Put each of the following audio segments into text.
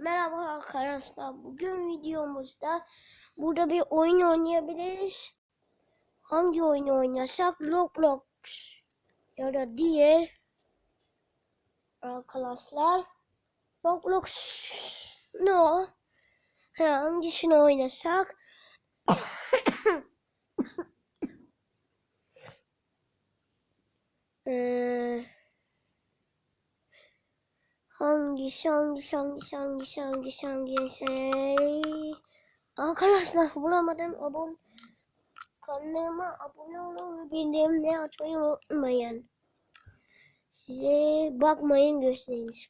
Merhaba arkadaşlar. Bugün videomuzda burada bir oyun oynayabiliriz. Hangi oyunu oynasak? Roblox ya da diye arkadaşlar. Roblox ne o? Ha, hangisini oynasak? Hangisi hangisi hangisi hangisi hangisi hangisi Arkadaşlar bulamadım abone kanalıma abone olun ve bildirimleri açmayı unutmayın. Size bakmayın gösteriniz.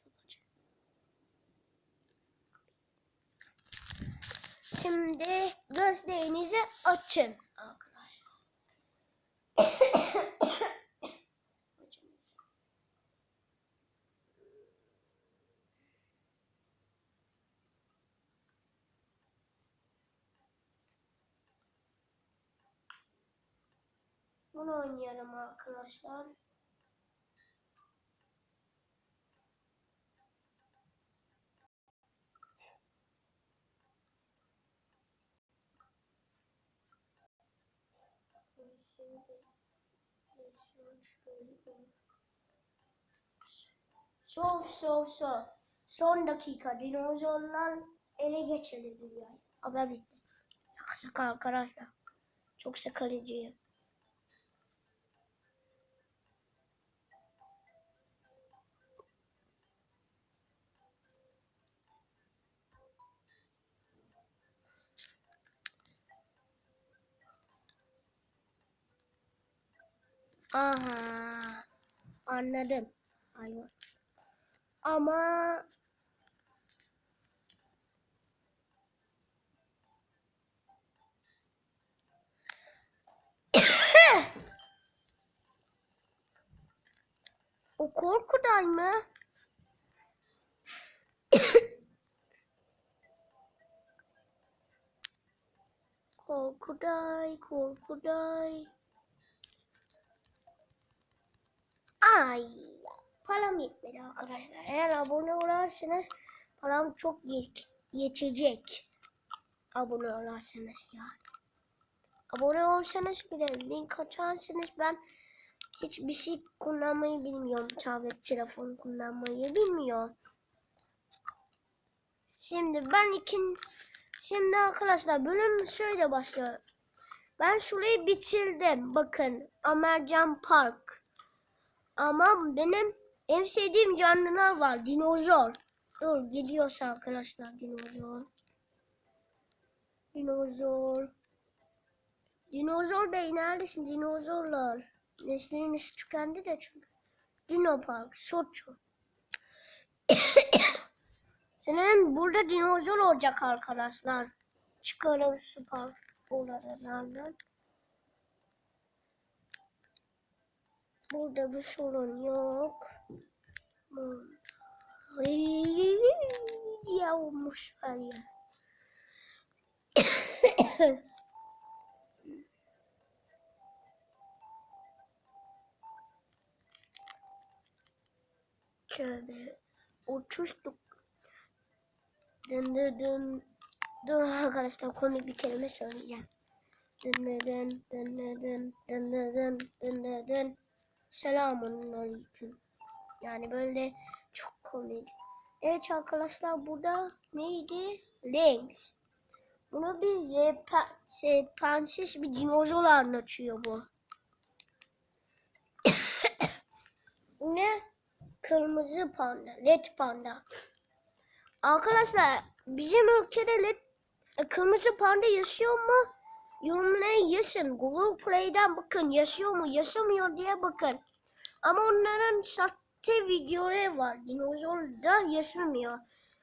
Şimdi gözlerinizi açın arkadaşlar. Bunu oynayalım arkadaşlar. Sol sol sol. Son dakika dinozorlar ele geçirdi dünyayı. Haber bitti. Şaka şaka arkadaşlar. Çok sıkıcıyım. Aha. Anladım. Hayvan. Ama o korkudan mı? korkuday, korkuday. Ay, param yetmedi arkadaşlar. Eğer abone olursanız param çok yet yetecek. Abone olursanız yani. Abone olursanız bir de link açarsanız ben hiçbir şey kullanmayı bilmiyorum. Tablet, telefon kullanmayı bilmiyorum. Şimdi ben ikin Şimdi arkadaşlar bölüm şöyle başlıyor. Ben şurayı bitirdim. Bakın Amercan Park. Ama benim en sevdiğim canlılar var. Dinozor. Dur geliyorsa arkadaşlar dinozor. Dinozor. Dinozor bey neredesin dinozorlar? Nesliniz tükendi de çünkü. Dino Park. Soçu. Senin burada dinozor olacak arkadaşlar. Çıkarım süper oralardan. Burada bir sorun yok. Yavmuş var ya. Şöyle uçuştuk. Dın dın dın. Dur arkadaşlar komik bir kelime söyleyeceğim. Dın dın dın dın dın dın dın dın dın dın. Selamun aleyküm. Yani böyle çok komik. Evet arkadaşlar burada neydi? Lynx. Bunu bize pa şey, pansiz bir dinozor anlatıyor bu. ne? Kırmızı panda, red panda. Arkadaşlar bizim ülkede led, e, kırmızı panda yaşıyor mu? Yorumlara yazın. Google Play'den bakın yaşıyor mu yaşamıyor diye bakın. Ama onların sahte videoları var. Dinozor da yaşamıyor.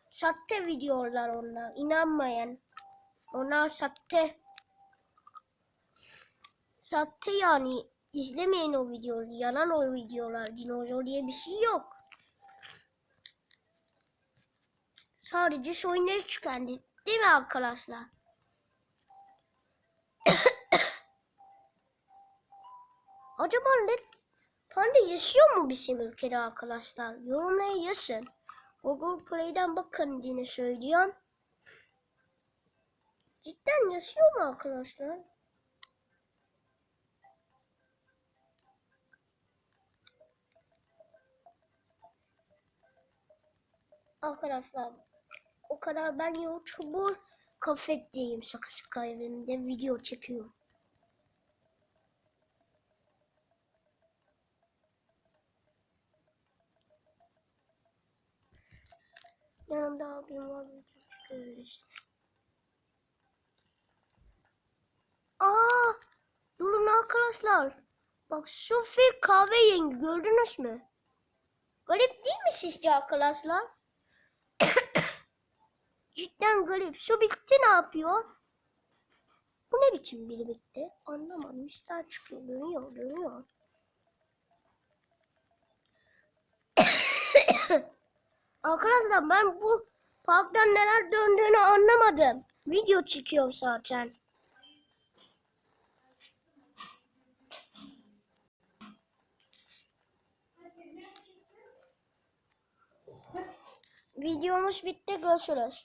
Sahte videolar onlar. İnanmayın. Onlar sahte. Sahte yani. İzlemeyin o videoları. Yalan o videolar. Dinozor diye bir şey yok. Sadece şu oyunları çıkardı. Değil mi arkadaşlar? Acaba ne Panda yaşıyor mu bizim ülkede arkadaşlar? Yorumlara yazın. Google Play'den bakın yine söylüyorum. Cidden yaşıyor mu arkadaşlar? Arkadaşlar o kadar ben YouTuber kafetteyim şaka şaka evimde video çekiyorum. Yanımda abim var video çekiyor öyle şey. Aa, durun arkadaşlar. Bak şu fil kahve yengi gördünüz mü? Garip değil mi sizce arkadaşlar? Cidden garip. Şu bitti ne yapıyor? Bu ne biçim biri bitti? Anlamadım. İşler çıkıyor. Dönüyor. Dönüyor. Arkadaşlar ben bu parktan neler döndüğünü anlamadım. Video çekiyorum zaten. Videomuz bitti. Görüşürüz.